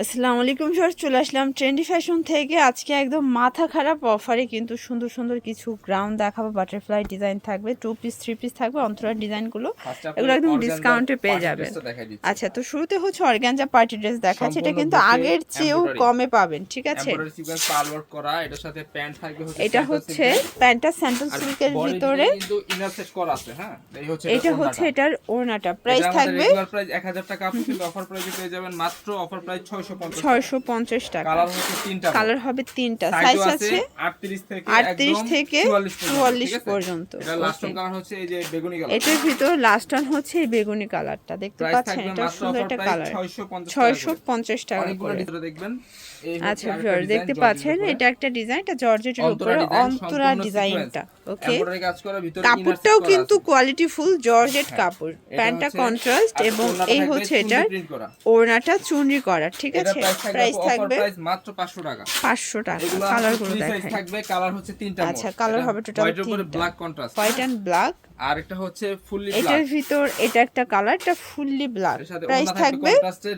আসসালামু আলাইকুম স্যার চলে আসলাম ট্রেন্ডি ফ্যাশন থেকে। আজকে একদম মাথা খারাপ অফারে কিন্তু সুন্দর সুন্দর কিছু গ্রাউন্ড দেখাবো বাটারফ্লাই ডিজাইন থাকবে টু পিস থ্রি পিস থাকবে অন্তরার ডিজাইনগুলো এগুলো একদম ডিসকাউন্টে পেয়ে যাবেন। আচ্ছা তো শুরুতে হচ্ছে অর্গানজা পার্টি ড্রেস দেখাচ্ছে। এটা কিন্তু আগের চেয়েও কমে পাবেন ঠিক আছে? থাকবে এটা হচ্ছে প্যান্টটা স্যান্ডেল সিল্কের ভিতরে। হ্যাঁ? এটা হচ্ছে এটার ওড়নাটা। প্রাইস থাকবে রেগুলার প্রাইস 1000 টাকা আপনি অফার প্রাইসে পেয়ে যাবেন। মাত্র অফার প্রাইস 650 ছয়শো পঞ্চাশ টাকা। কালার হচ্ছে তিনটা কালার হবে তিনটা। সাইজ আছে আছে 38 থেকে 38 থেকে 44 44 পর্যন্ত। পর্যন্ত। এটা লাস্ট কালার হচ্ছে এই যে বেগুনি কালার এটার ভিতর লাস্ট ওয়ান হচ্ছে এই বেগুনি কালারটা দেখতে পাচ্ছেন? এটা সুন্দর একটা কালার 650 ছয়শো পঞ্চাশ টাকা করে। দেখবেন। আচ্ছা ভিউয়ার দেখতে পাচ্ছেন? এটা একটা ডিজাইন এটা জর্জেটের উপরে অন্তরা ডিজাইনটা ওকে কাপড়টাও কিন্তু। কোয়ালিটি ফুল জর্জেট কাপড়। প্যান্টটা কন্ট্রাস্ট এবং এই হচ্ছে করা। ওড়নাটা চুনরি করা ঠিক এটা আছে? প্রাইস থাকবে মাত্র 500 টাকা। পাঁচশো টাকা কালারগুলো দেখাই। থাকবে কালার হচ্ছে তিনটা আচ্ছা, কালার হবে টোটাল তিনটা। Black contrast white and black আর হচ্ছে ফুললি এটার ভিতর এটা একটা কালার এটা ফুললি ব্ল্যাক প্রাইস থাকবে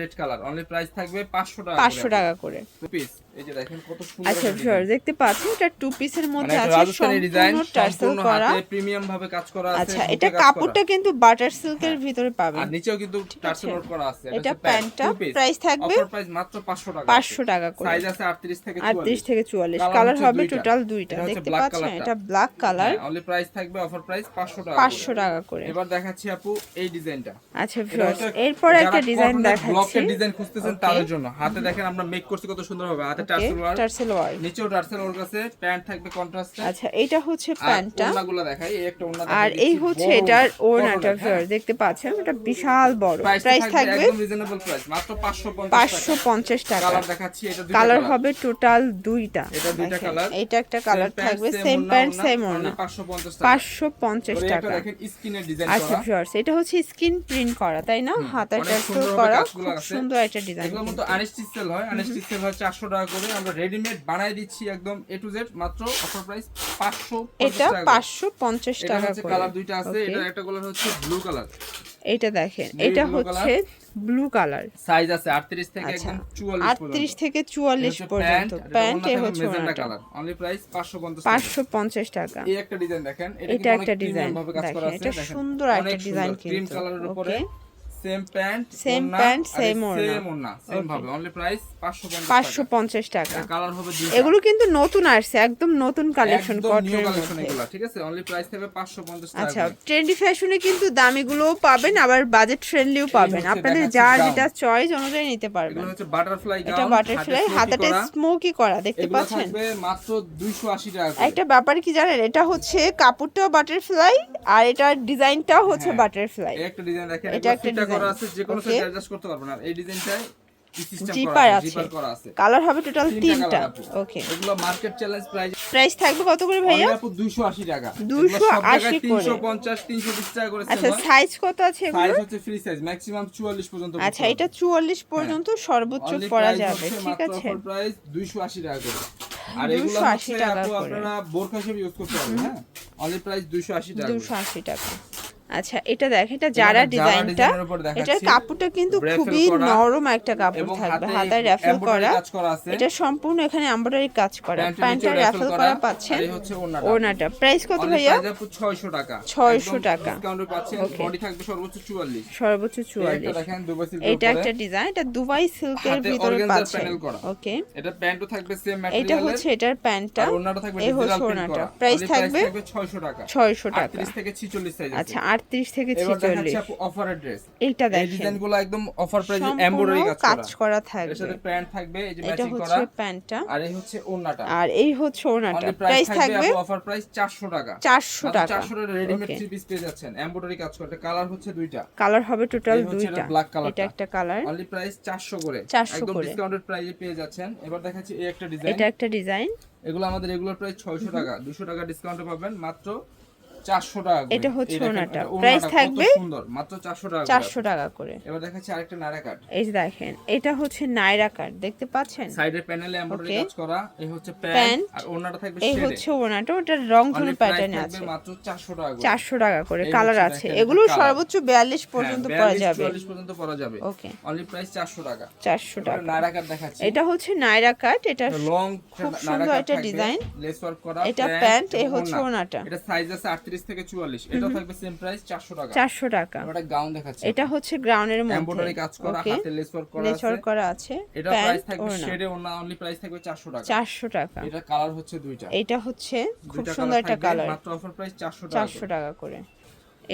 রেড কালার অনলি প্রাইস থাকবে 500 টাকা পাঁচশো টাকা করে। পিস এই যে দেখেন কত সুন্দর আচ্ছা দেখতে পাচ্ছেন এটা টু পিসের মানে মধ্যে আছে ডিজাইন সম্পূর্ণ টার্সেল করা। প্রিমিয়াম ভাবে কাজ করা আছে আচ্ছা এটা কাপড়টা কিন্তু বাটার সিল্কের ভিতরে পাবেন। আর নিচেও কিন্তু টার্সেল ওয়ার্ক করা আছে। এটা প্যান্টটা প্রাইস থাকবে অফার প্রাইস মাত্র 500 টাকা পাঁচশো টাকা করে। সাইজ আছে 38 থেকে আটত্রিশ 44 থেকে চুয়াল্লিশ। Colour কালার হবে টোটাল দুইটা। দেখতে পাচ্ছেন? এটা ব্ল্যাক কালার অনলি প্রাইস থাকবে অফার প্রাইস 500 টাকা পাঁচশো টাকা করে। এবার দেখাচ্ছি আপু এই ডিজাইনটা। আচ্ছা ভিউয়ার্স এরপর একটা ডিজাইন দেখাচ্ছি। ব্লকের ডিজাইন খুঁজতেছেন তাদের জন্য। হাতে দেখেন আমরা মেক করছি কত হাতে টার্সেল ওয়ার্ক টার্সেল ওয়ার্ক নিচেও টার্সেল প্যান্ট থাকবে কন্ট্রাস্টে আচ্ছা এটা হচ্ছে প্যান্টটা। ওড়নাগুলো দেখাই এই একটা ওড়না আর এই হচ্ছে এটার ওড়নাটা দেখতে পাচ্ছেন? এটা বিশাল বড়। প্রাইস থাকবে একদম রিজনেবল প্রাইস মাত্র 550 পাঁচশো পঞ্চাশ টাকা। কালার দেখাচ্ছি এটা কালার হবে টোটাল দুইটা। এটা দুইটা colour। এটা একটা কালার থাকবে সেম প্যান্ট সেম ওড়না 550 টাকা। পাঁচশো পঞ্চাশ পরে একটা টাকা আচ্ছা ভিউয়ার্স এটা হচ্ছে স্কিন প্রিন্ট করা তাই না? হাতের অনেক করা খুব সুন্দর একটা ডিজাইন এগুলো মতো আনস্টিচ সেল হয় আনস্টিচ সেল হয় 400 টাকা করে। আমরা রেডিমেড বানাই দিচ্ছি একদম এ টু জেড মাত্র অফার প্রাইস 500 এটা পাঁচশো পঞ্চাশ এটা টাকা হচ্ছে করে। কালার দুইটা আছে এটা একটা কালার হচ্ছে ব্লু কালার এটা দেখেন এটা হচ্ছে ব্লু কালার সাইজ আছে 38 থেকে আচ্ছা একদম 44 পর্যন্ত। আটত্রিশ থেকে চুয়াল্লিশ পর্যন্ত। প্যান্ট এ হচ্ছে ওনাটা কালার অনলি প্রাইস 550 টাকা। পাঁচশো পঞ্চাশ টাকা। এই একটা ডিজাইন দেখেন এটা একটা ডিজাইন দেখেন এটা সুন্দর একটা ডিজাইন কিন্তু ক্রিম কালারের উপরে same pant Same pant, same ওড়না। সেম ওড়না সেম ভাবে অনলি প্রাইস 550 পাঁচশো পঞ্চাশ টাকা। কালার হবে এগুলো কিন্তু নতুন আসছে একদম নতুন কালেকশন কটনের মধ্যে। ঠিক আছে? অনলি প্রাইস থাকবে 550 টাকা। আচ্ছা ট্রেন্ডি ফ্যাশনে কিন্তু দামিগুলোও পাবেন আবার বাজেট ফ্রেন্ডলিও পাবেন। আপনাদের যা যেটা চয়েস অনুযায়ী নিতে পারবেন। এগুলো হচ্ছে বাটারফ্লাই এটা বাটারফ্লাই হাতাটা স্মোকি করা। দেখতে পাচ্ছেন? মাত্র 280 টাকা একটা ব্যাপার কি জানেন? এটা হচ্ছে কাপড়টাও বাটারফ্লাই আর এটার ডিজাইনটাও হচ্ছে হ্যাঁ। বাটারফ্লাই একটা ডিজাইন দেখেন এটা এটা একটা করা আছে যে কোনো সাইজ অ্যাডজাস্ট করতে পারবেন আর এই ডিজাইনটাই জিপার আছে আছে। জিপার করা আছে। কালার হবে টোটাল তিনটা ওকে এগুলো মার্কেট চ্যালেঞ্জ প্রাইস প্রাইস থাকবে কত করে ভাইয়া? আপু 280 টাকা। 280 করে। 350 320 টাকা করে আচ্ছা সাইজ কত আছে সাইজ হচ্ছে ফ্রি সাইজ ম্যাক্সিমাম 44 পর্যন্ত আচ্ছা এটা চুয়াল্লিশ পর্যন্ত সর্বোচ্চ পরা যাবে ঠিক আছে? price 280 টাকা করে। আর এগুলো হচ্ছে আপু আপনারা বোরখা হিসেবে ইউজ করতে পারবেন হ্যাঁ? অনলি প্রাইস 280 টাকা করে। দুশো আশি টাকা। আচ্ছা এটা দেখ এটা যারা যারা ডিজাইনটা এটা কাপড়টা কিন্তু খুবই নরম একটা কাপড় থাকবে হাতায় র্যাফেল করা। এটা সম্পূর্ণ এখানে এমব্রয়ডারি কাজ করা। প্যান্টটা র্যাফেল করা পাচ্ছেন। ওড়নাটা। প্রাইস কত ভাইয়া? price 600 টাকা। 600 টাকা। বডি থাকবে সর্বোচ্চ 44 সর্বোচ্চ এই একটা চুয়াল্লিশ। দেখেন দুবাই সিল্ক এটা একটা ডিজাইন এটা দুবাই সিল্কের ভিতরে পাচ্ছেন। ওকে এটা প্যান্টও থাকবে সেম এটা হচ্ছে এটার প্যান্টটা। আর ওড়নাটা থাকবে এই হচ্ছে ডিজিটাল প্রিন্ট করা। প্রাইস থাকবে 600 টাকা। ছয়শো টাকা। 38 থেকে 46 সাইজ আচ্ছা আটত্রিশ থেকে এবার দেখাচ্ছি ছেচল্লিশ। আপু অফারের ড্রেস এইটা এই ডিজাইনগুলো একদম অফার প্রাইসে এমব্রয়ডারি কাজ করা। করা এর সাথে প্যান্ট থাকবে এই যে এটা হচ্ছে প্যান্টটা আর এই হচ্ছে ওড়নাটা। আর এই হচ্ছে অনলি প্রাইস থাকবে থাকবে অফার প্রাইস 400 টাকা। চারশো টাকা। 400 এর রেডিমেড থ্রি পিস পেয়ে যাচ্ছেন। এমব্রয়ডারি কাজ কালার হচ্ছে দুইটা। কালার হবে টোটাল দুইটা। এটা একটা কালার অনলি প্রাইস 400 করে। একদম ডিসকাউন্টেড প্রাইসে পেয়ে যাচ্ছেন। এবার দেখাচ্ছি এই একটা ডিজাইন এটা একটা ডিজাইন এগুলো আমাদের রেগুলার প্রাইস 600 টাকা। 200 টাকা ডিসকাউন্টে পাবেন। মাত্র 400 টাকা এটা হচ্ছে এই দেখেন, ওড়নাটা। এটা Price ওড়নাটা কত থাকবে সুন্দর। মাত্র 400 টাকা করে। চারশো টাকা করে। এবার দেখাচ্ছি আরেকটা নায়রা কাট এই যে দেখেন এটা হচ্ছে নাইরা কাট দেখতে পাচ্ছেন? সাইডের প্যানেলে এমব্রয়ডারি কাজ করা এই হচ্ছে প্যান্ট আর ওড়নাটা থাকবে এই হচ্ছে ওনাটা ওটার রং ধনু প্যাটার্নে আছে। মাত্র 400 টাকা করে। চারশো টাকা করে কালার আছে। এগুলো সর্বোচ্চ বিয়াল্লিশ পর্যন্ত হ্যাঁ, পাওয়া 42, পর্যন্ত পরা যাবে। ওকে। অনলি প্রাইস 400 টাকা। চারশো টাকা। নায়রা কাট দেখাচ্ছি। এটা হচ্ছে নাইরা কাট এটা লং খুব সুন্দর একটা ডিজাইন লেস ওয়ার্ক করা এটা প্যান্ট এ হচ্ছে ওনাটা এটা সাইজ আছে 38 থেকে 44 এটা থাকবে সেম প্রাইস 400 টাকা। চারশো টাকা। আমরা গাউন দেখাচ্ছে এটা হচ্ছে গ্রাউনের মধ্যে। এমব্রয়ডারি কাজ করা হাতে লেস ওয়ার্ক করা আছে। করা আছে এটা প্রাইস থাকবে শেডে ওনা অনলি প্রাইস থাকবে 400 টাকা। চারশো টাকা। এটা কালার হচ্ছে দুইটা। এটা হচ্ছে খুব সুন্দর একটা কালার মাত্র অফার প্রাইস 400 টাকা চারশো টাকা করে।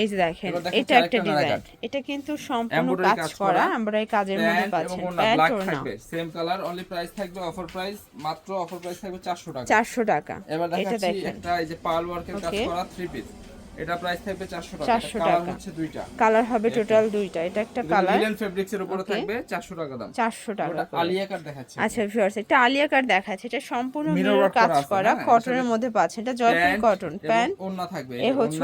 এই যে দেখেন এটা একটা ডিজাইন। এটা কিন্তু সম্পূর্ণ কাজ করা আমরা এই কাজের মধ্যে পাচ্ছেন। ব্ল্যাক থাকবে। সেম কালার অনলি প্রাইস থাকবে অফার প্রাইস মাত্র অফার প্রাইস থাকবে 400 টাকা। চারশো টাকা। এবার এটা দেখাচ্ছি একটা এই যে পার্ল ওয়ার্কের কাজ করা থ্রি পিস এটা প্রাইস থাকবে 400 টাকা। 400 কালার টাকা। হচ্ছে দুইটা। কালার হবে টোটাল দুইটা। এটা একটা কালার লিলেন ফেব্রিক্স এর উপরে থাকবে 400 টাকা দাম। চারশো টাকা আলিয়া কাট দেখাচ্ছি। আচ্ছা ভিউয়ার্স এটা আলিয়া কাট দেখাচ্ছে। এটা সম্পূর্ণ মিরর কাজ করা করা। হ্যাঁ, কটনের মধ্যে পাচ্ছেন। এটা জয়পুর কটন প্যান্ট ওন্না থাকবে। এ হচ্ছে।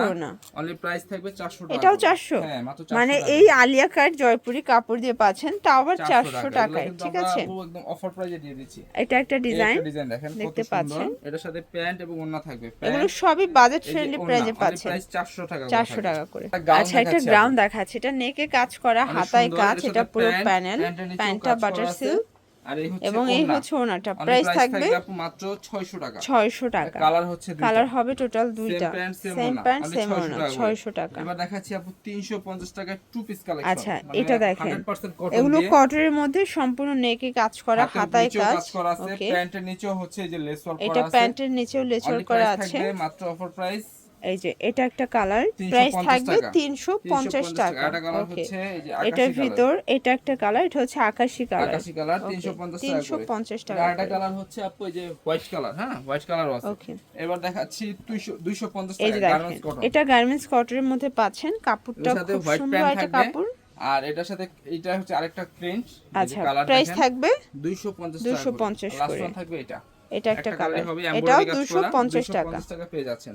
অনলি প্রাইস থাকবে 400 টাকা এটাও করে। 400? হ্যাঁ মাত্র 400 মানে এই আলিয়া কাট জয়পুরি কাপড় দিয়ে পাচ্ছেন তাও আবার 400 চারশো টাকায় ঠিক আছে? একদম অফার প্রাইসে দিয়ে দিচ্ছি। এটা একটা ডিজাইন ডিজাইন দেখেন দেখতে পাচ্ছেন। এটার সাথে প্যান্ট এবং ওন্না থাকবে। এগুলো সবই বাজেট ফ্রেন্ডলি প্রাইজে পাচ্ছেন। প্রাইস 400 টাকা করে চারশো থাকবে। টাকা করে। আচ্ছা একটা গ্রাউন্ড দেখাচ্ছে। এটা নেকে কাজ করা হাতায় কাজ এটা পুরো প্যানেল। প্যান্টটা বাটার। সিল্ক এবং এই হচ্ছে ওনাটা প্রাইস থাকবে মাত্র 600 টাকা। ছয়শো টাকা। কালার হচ্ছে কালার হবে টোটাল দুইটা। সেম প্যান্ট সেম ওনা টাকা করে। ছয়শো টাকা। এবার দেখাচ্ছি আপু 350 টাকা টু পিস কালেকশন আচ্ছা, এটা দেখেন। এগুলো কটনের মধ্যে সম্পূর্ণ নেকে কাজ করা হাতায় কাজ করা আছে। প্যান্টের নিচেও হচ্ছে যে লেস ওয়ার্ক করা এটা প্যান্টের নিচেও Only করা আছে। মাত্র অফার প্রাইস এই যে এটা একটা কালার প্রাইস থাকবে তিনশো পঞ্চাশ টাকা। কালার এটার ভিতর এটা একটা কালার এটা হচ্ছে আকাশি কালার আকাশি কালার তিনশো পঞ্চাশ টাকা করে। কালার হচ্ছে আপু এই যে হোয়াইট কালার হ্যাঁ? হোয়াইট কালারও আছে। এবার দেখাচ্ছি 200 250 টাকা গার্মেন্টস কটন এটা গার্মেন্টস কটনের মধ্যে পাচ্ছেন। কাপড়টা খুব সুন্দর একটা কাপড়। আর এটার সাথে এটা হচ্ছে আরেকটা প্রিন্ট আচ্ছা প্রাইস থাকবে 250 টাকা 250 লাস্ট করে। থাকবে এটা। এটা একটা কালার এটাও করা পঞ্চাশ টাকা। 250 টাকা পেয়ে যাচ্ছেন।